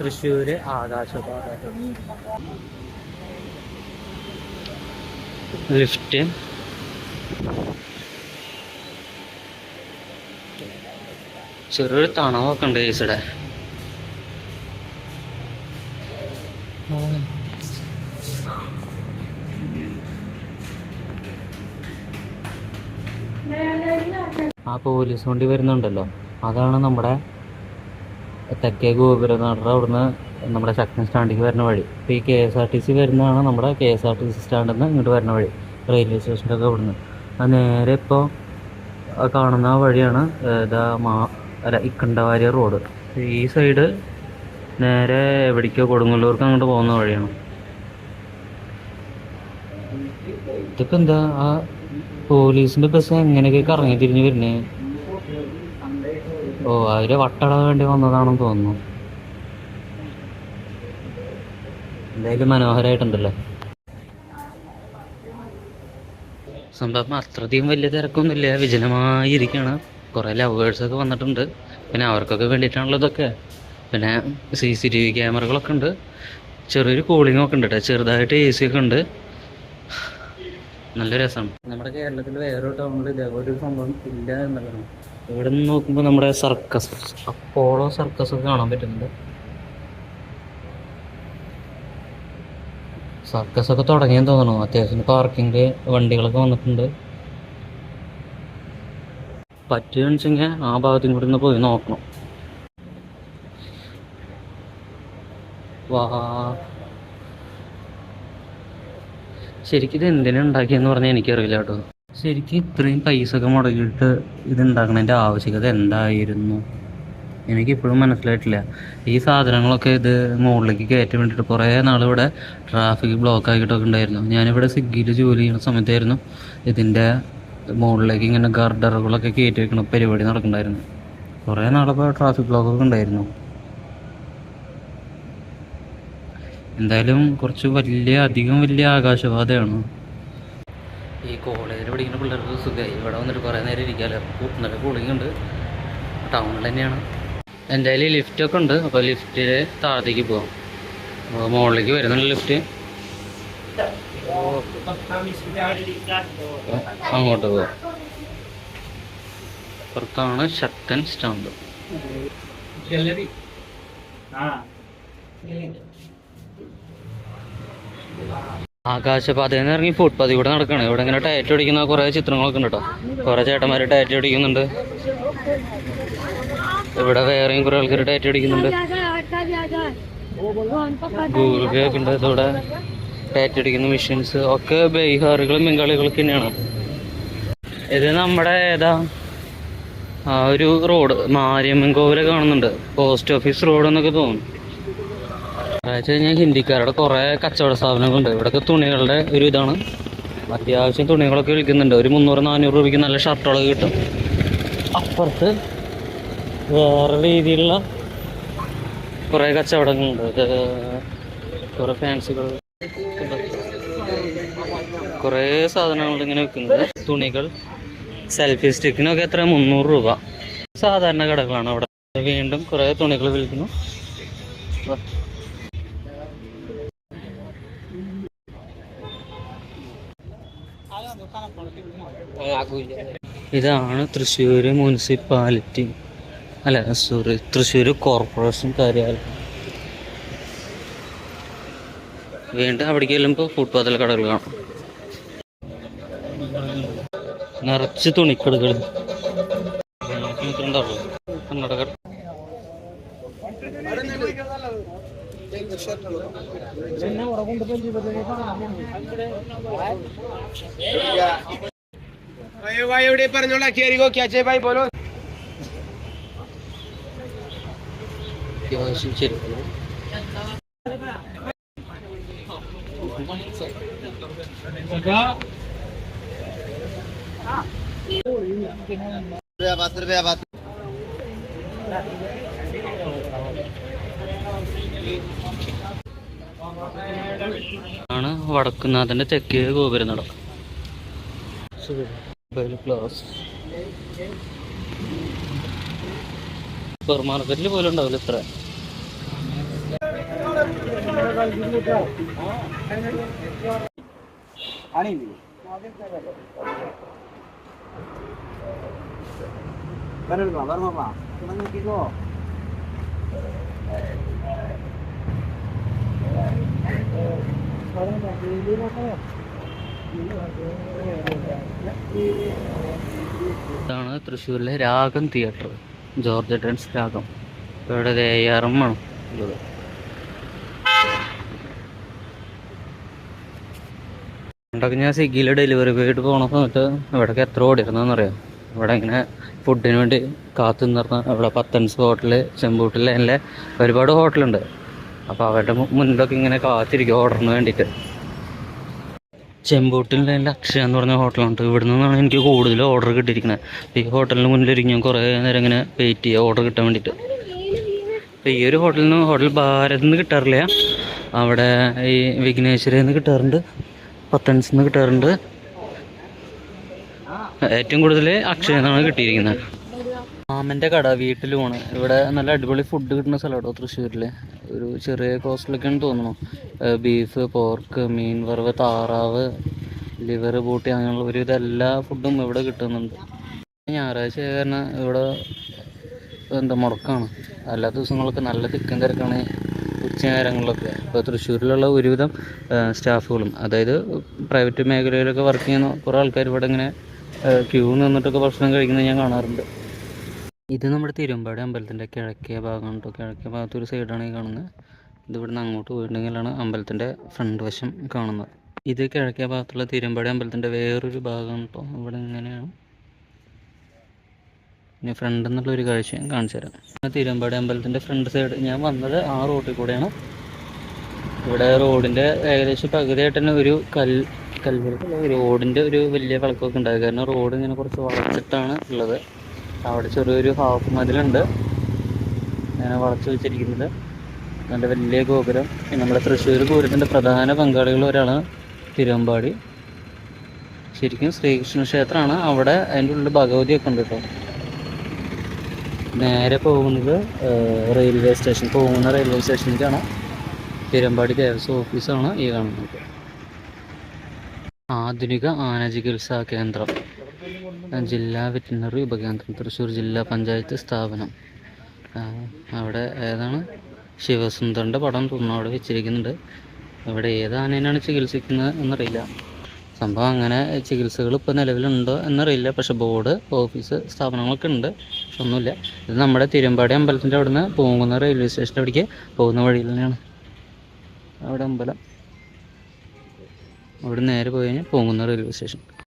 Thrissur ആകാശപാത. Lift ചെറിയൊരു തണവൊക്കെ ഉണ്ട് ഈസിടെ ആ പോലീസ് വണ്ടി വരുന്നുണ്ടല്ലോ. അതാണ് നമ്മുടെ തെക്കേ ഗോപുരനടയുടെ അവിടുന്ന് നമ്മുടെ ശക്തൻ സ്റ്റാൻഡിലേക്ക് വരുന്ന വഴി. ഇപ്പോൾ ഈ K S R T C വരുന്നതാണ് നമ്മുടെ K S R T C സ്റ്റാൻഡിൽ നിന്ന് ഇങ്ങോട്ട് വരുന്ന വഴി റെയിൽവേ സ്റ്റേഷന്റെ ഒക്കെ അവിടുന്ന്. ആ നേരെ ഇപ്പോൾ കാണുന്ന വഴിയാണ് ഇതാ മാ അല്ല ഇക്കണ്ടവാരിയ റോഡ്. ഈ സൈഡ് നേരെ എവിടേക്കോ കൊടുങ്ങല്ലൂർക്ക് അങ്ങോട്ട് പോകുന്ന വഴിയാണ്. ഇതൊക്കെ എന്താ? ആ പോലീസിന്റെ ബസ് എങ്ങനെയൊക്കെ കറങ്ങി തിരിഞ്ഞ് വരുന്നേ? ഓ അവർ വട്ടട വേണ്ടി വന്നതാണെന്ന് തോന്നുന്നു. എന്തായാലും മനോഹരമായിട്ടുണ്ടല്ലോ സംഭവം അത്രയധികം വലിയ തിരക്കൊന്നുമില്ല. വിജനമായിരിക്കാണ്. കുറേ ലവേഴ്സ് ഒക്കെ വന്നിട്ടുണ്ട്. പിന്നെ അവർക്കൊക്കെ വേണ്ടിയിട്ടാണല്ലോ ഇതൊക്കെ പിന്നെ സി സി ടി വി ക്യാമറകളൊക്കെ ഉണ്ട്. ചെറിയൊരു കൂളിംഗ് ഒക്കെ ഉണ്ട് കേട്ടോ ചെറുതായിട്ട് എ സി ഒക്കെ ഉണ്ട്. നല്ല രസമാണ് നമ്മുടെ കേരളത്തിൽ വേറൊരു ടൗണിൽ ഇതേപോലെ ഒരു സംഭവം ഇല്ല എന്നുള്ളതാണ് ഇവിടെ നിന്ന് നോക്കുമ്പോൾ നമ്മുടെ സർക്കസ് അപ്പോളോ സർക്കസ് ഒക്കെ കാണാൻ പറ്റുന്നുണ്ട്. സർക്കസ് ഒക്കെ തുടങ്ങിയെന്ന് തോന്നണു അത്യാവശ്യം പാർക്കിംഗ് വണ്ടികളൊക്കെ വന്നിട്ടുണ്ട്. പറ്റുകയെന്ന് വെച്ചെങ്കിൽ ആ ഭാഗത്തും കൂടി ഒന്ന് പോയി നോക്കണം. വാ. ശരിക്കും ഇത് എന്തിനാ ഉണ്ടാക്കിയെന്ന് പറഞ്ഞാൽ എനിക്കറിയില്ല കേട്ടോ. ശരിക്കും ഇത്രയും പൈസ ഒക്കെ മുടക്കിയിട്ട് ഇത് ഉണ്ടാക്കണതിന്റെ ആവശ്യകത എന്തായിരുന്നു? എനിക്കിപ്പോഴും മനസ്സിലായിട്ടില്ല. ഈ സാധനങ്ങളൊക്കെ ഇത് മുകളിലേക്ക് കയറ്റാൻ വേണ്ടിയിട്ട് കുറേ നാൾ ഇവിടെ ട്രാഫിക് ബ്ലോക്ക് ആക്കിയിട്ടൊക്കെ ഉണ്ടായിരുന്നു. ഞാനിവിടെ സ്വിഗ്ഗിയിൽ ജോലി ചെയ്യുന്ന സമയത്തായിരുന്നു ഇതിന്റെ മുകളിലേക്ക് ഇങ്ങനെ ഗർഡറുകളൊക്കെ കയറ്റി വെക്കണ പരിപാടി നടക്കുന്നുണ്ടായിരുന്നു കുറേ നാളിപ്പോൾ ട്രാഫിക് ബ്ലോക്കൊക്കെ ഉണ്ടായിരുന്നു. എന്തായാലും കുറച്ച് വലിയ അധികം വലിയ ആകാശപാതയാണ്. ഈ കോളേജിൽ പഠിക്കുന്ന പിള്ളേർക്ക് സുഖമായി. ഇവിടെ വന്നിട്ട് കുറേ നേരം ഇരിക്കാമല്ലോ നല്ല കൂളിംഗ് ഉണ്ട്. ടൗണിൽ തന്നെയാണ്. എന്തായാലും ലിഫ്റ്റൊക്കെ ഉണ്ട്. അപ്പോൾ ലിഫ്റ്റിൽ താഴത്തേക്ക് പോകാം അപ്പോൾ മുകളിലേക്ക് വരുന്നുണ്ട് ലിഫ്റ്റ് അങ്ങോട്ട് പോകാം പുറത്താണ് ശക്തൻ സ്റ്റാമ്പ് ആകാശപാതയിൽ എന്ന് ഇറങ്ങി ഫുട്പാതി കൂടെ നടക്കുകയാണ് ഇവിടെ ഇങ്ങനെ ടയറ്റ് അടിക്കുന്ന കുറേ ചിത്രങ്ങളൊക്കെ ഉണ്ട് കേട്ടോ കുറേ ചേട്ടന്മാർ ടയറ്റ് അടിക്കുന്നുണ്ട്. ഇവിടെ വേറെയും കുറേ ആൾക്കാർ ടയറ്റ് അടിക്കുന്നുണ്ട്. ഗൂഗിൾ പേ ഒക്കെ ഉണ്ട്. ഇവിടെ ടയറ്റ് അടിക്കുന്ന മെഷീൻസ് ഒക്കെ ബീഹാറുകളും ബംഗാളികളൊക്കെ തന്നെയാണ്. ഇത് നമ്മുടെ ഏതാ? ആ ഒരു റോഡ് മാരിയമ്മൻ കോവിലൊക്കെ കാണുന്നുണ്ട്. പോസ്റ്റ് ഓഫീസ് റോഡ് എന്നൊക്കെ തോന്നുന്നു. ഒരാഴ്ച കഴിഞ്ഞാൽ ഹിന്ദിക്കാരുടെ കുറേ കച്ചവട സ്ഥാപനങ്ങളുണ്ട്. ഇവിടെയൊക്കെ തുണികളുടെ ഒരു ഇതാണ്. അത്യാവശ്യം തുണികളൊക്കെ വിൽക്കുന്നുണ്ട്. ഒരു മുന്നൂറ് നാനൂറ് രൂപയ്ക്ക് നല്ല ഷർട്ടുകളൊക്കെ കിട്ടും. അപ്പുറത്ത് വേറെ രീതിയിലുള്ള കുറേ കച്ചവടങ്ങളുണ്ട്. കുറേ ഫാൻസികൾ കുറേ സാധനങ്ങൾ ഇങ്ങനെ വിൽക്കുന്നത്. തുണികൾ സെൽഫി സ്റ്റിക്കിനൊക്കെ എത്ര? മുന്നൂറ് രൂപ. സാധാരണ കടകളാണ് അവിടെ. വീണ്ടും കുറേ തുണികൾ വിൽക്കുന്നു. ഇതാണ് തൃശ്ശൂർ മുനിസിപ്പാലിറ്റി. അല്ല സോറി തൃശ്ശൂർ കോർപ്പറേഷൻ കാര്യാലയം. വീണ്ടും അവിടേക്ക് ചെല്ലുമ്പോൾ ഫുട്പാത്തിലെ കടകൾ കാണും. നിറച്ച് തുണിക്കടകൾ ഉണ്ടാവുള്ളൂ അയ്യോ ഭായി എവിടെ പറഞ്ഞോളാ കേറിയോ ക്യാച്ചേ ഭായി പോലോ ശരി പത്ത് രൂപ പത്ത് രൂപ ആണ് വടക്കുന്നാഥന്റെ തെക്കേ ഗോപുരനട ക്ലാസ് സൂപ്പർ മാർക്കറ്റിൽ പോലും ഉണ്ടാവില്ല ഇത്ര. ഇതാണ് തൃശ്ശൂരിലെ രാഗം തിയേറ്റർ. ജോർജ് ഡൻസ് രാഗം. ഇവിടെ ആർ എം ആണ് ഉള്ളത്. പണ്ടൊക്കെ ഞാൻ സ്വിഗ്ഗിയിൽ ഡെലിവറി ബോയിട്ട് പോണ സമയത്ത് ഇവിടേക്ക് എത്ര ഓടിയിരുന്നെന്നറിയാം ഇവിടെ ഇങ്ങനെ ഫുഡിന് വേണ്ടി കാത്തു നിന്നിരുന്ന ഇവിടെ പത്തൻസ് ഹോട്ടൽ ചെമ്പൂട്ടിൽ എല്ലാം ഒരുപാട് ഹോട്ടലുണ്ട് അപ്പോൾ അവരുടെ മുന്നിലൊക്കെ ഇങ്ങനെ കാത്തിരിക്കും ഓർഡറിന് വേണ്ടിയിട്ട് ചെമ്പൂട്ടിന്റെ അക്ഷയ എന്ന് പറഞ്ഞ ഹോട്ടലുണ്ട്. ഇവിടെ നിന്നാണ് എനിക്ക് കൂടുതൽ ഓർഡർ കിട്ടിയിരിക്കുന്നത്. ഈ ഹോട്ടലിന് മുന്നിലിരിക്കും. ഞാൻ കുറേ നേരം ഇങ്ങനെ വെയിറ്റ് ചെയ്യുക ഓർഡർ കിട്ടാൻ വേണ്ടിയിട്ട്. അപ്പോൾ ഈ ഒരു ഹോട്ടലിൽ നിന്ന് ഹോട്ടൽ ഭാരത് നിന്ന് കിട്ടാറില്ല. അവിടെ ഈ വിഘ്നേശ്വരയിൽ നിന്ന് കിട്ടാറുണ്ട്. പത്തൻസിൽ നിന്ന് കിട്ടാറുണ്ട്. ഏറ്റവും കൂടുതൽ അക്ഷയ നിന്നാണ് കിട്ടിയിരിക്കുന്നത്. മാമന്റെ കട വീട്ടിലുമാണ് ഇവിടെ നല്ല അടിപൊളി ഫുഡ് കിട്ടുന്ന സ്ഥലമാണോ തൃശ്ശൂരിൽ ഒരു ചെറിയ കോസ്റ്റിലൊക്കെയാണ് തോന്നുന്നു ബീഫ് പോർക്ക് മീൻ വറവ് താറാവ് ലിവർ ബൂട്ടി അങ്ങനെയുള്ള ഒരു എല്ലാ ഫുഡും ഇവിടെ കിട്ടുന്നുണ്ട്. ഞായറാഴ്ച കാരണം ഇവിടെ എന്താ മുടക്കാണ്. എല്ലാ ദിവസങ്ങളൊക്കെ നല്ല തിക്കും തിരക്കാണ് ഉച്ച നേരങ്ങളിലൊക്കെ. ഇപ്പോൾ തൃശ്ശൂരിലുള്ള ഒരുവിധം സ്റ്റാഫുകളും അതായത് പ്രൈവറ്റ് മേഖലയിലൊക്കെ വർക്ക് ചെയ്യുന്ന കുറേ ആൾക്കാർ ഇവിടെ ഇങ്ങനെ ക്യൂ നിന്നിട്ടൊക്കെ ഭക്ഷണം കഴിക്കുന്നത് ഞാൻ കാണാറുണ്ട്. ഇത് നമ്മുടെ തിരുമ്പാടി അമ്പലത്തിന്റെ കിഴക്കേ ഭാഗമാണ് കേട്ടോ. കിഴക്കേ ഭാഗത്ത് ഒരു സൈഡാണ് ഈ കാണുന്നത്. ഇത് ഇവിടുന്ന് അങ്ങോട്ട് പോയിട്ടുണ്ടെങ്കിലാണ് അമ്പലത്തിന്റെ ഫ്രണ്ട് വശം കാണുന്നത്. ഇത് കിഴക്കേ ഭാഗത്തുള്ള തിരുമ്പാടി അമ്പലത്തിന്റെ വേറൊരു ഭാഗമാണ് കേട്ടോ. ഇവിടെ ഇങ്ങനെയാണ്. ഇനി ഫ്രണ്ട് എന്നുള്ള ഒരു കാഴ്ച ഞാൻ കാണിച്ചു തരാം. തിരുമ്പാടി അമ്പലത്തിന്റെ ഫ്രണ്ട് സൈഡ് ഞാൻ വന്നത് ആ റോഡിൽ കൂടെയാണ്. ഇവിടെ റോഡിന്റെ ഏകദേശം പകുതിയായിട്ട് തന്നെ ഒരു കൽ കല്ലുകൾ റോഡിന്റെ ഒരു വലിയ വിളക്കൊക്കെ ഉണ്ടായത് കാരണം റോഡ് ഇങ്ങനെ കുറച്ച് വളച്ചിട്ടാണ് ഉള്ളത്. അവിടെ ചെറിയൊരു ഹാഫ് മതിലുണ്ട്. അങ്ങനെ വളച്ചു വെച്ചിരിക്കുന്നത്. നല്ല വലിയ ഗോപുരം. നമ്മുടെ തൃശ്ശൂർ പൂരത്തിന്റെ പ്രധാന പങ്കാളികളിൽ ഒരാളാണ് തിരുവമ്പാടി. ശരിക്കും ശ്രീകൃഷ്ണ ക്ഷേത്രമാണ്. അവിടെ അതിന്റെ ഉള്ളിൽ ഭഗവതിയൊക്കെ ഉണ്ട് കേട്ടോ. നേരെ പോകുന്നത് റെയിൽവേ സ്റ്റേഷൻ പോകുന്ന റെയിൽവേ സ്റ്റേഷനിലേക്കാണ് തിരുവമ്പാടി ദേവസ്വം ഓഫീസാണ് ഈ കാണുന്നത്. ആധുനിക ആന ചികിത്സാ കേന്ദ്രം. ജില്ലാ വെറ്റിനറി ഉപകേന്ദ്രം തൃശ്ശൂർ ജില്ലാ പഞ്ചായത്ത് സ്ഥാപനം. അവിടെ ഏതാണ്? ശിവസുന്ദറിന്റെ പടം തോന്നുന്നു അവിടെ വെച്ചിരിക്കുന്നുണ്ട്. ഇവിടെ ഏത് ആനേനാണ് ചികിത്സിക്കുന്നത് എന്നറിയില്ല. സംഭവം അങ്ങനെ ചികിത്സകൾ ഇപ്പോൾ നിലവിലുണ്ടോ എന്നറിയില്ല. പക്ഷേ ബോർഡ് ഓഫീസ് സ്ഥാപനങ്ങളൊക്കെ ഉണ്ട്. പക്ഷെ ഒന്നുമില്ല. ഇത് നമ്മുടെ തിരുമ്പാടി അമ്പലത്തിന്റെ അവിടുന്ന് പോകുന്ന റെയിൽവേ സ്റ്റേഷന്റെ അവിടേക്ക് പോകുന്ന വഴിയിൽ തന്നെയാണ്. അവിടെ അമ്പലം. അവിടെ നേരെ പോയി കഴിഞ്ഞാൽ പോകുന്ന റെയിൽവേ സ്റ്റേഷൻ.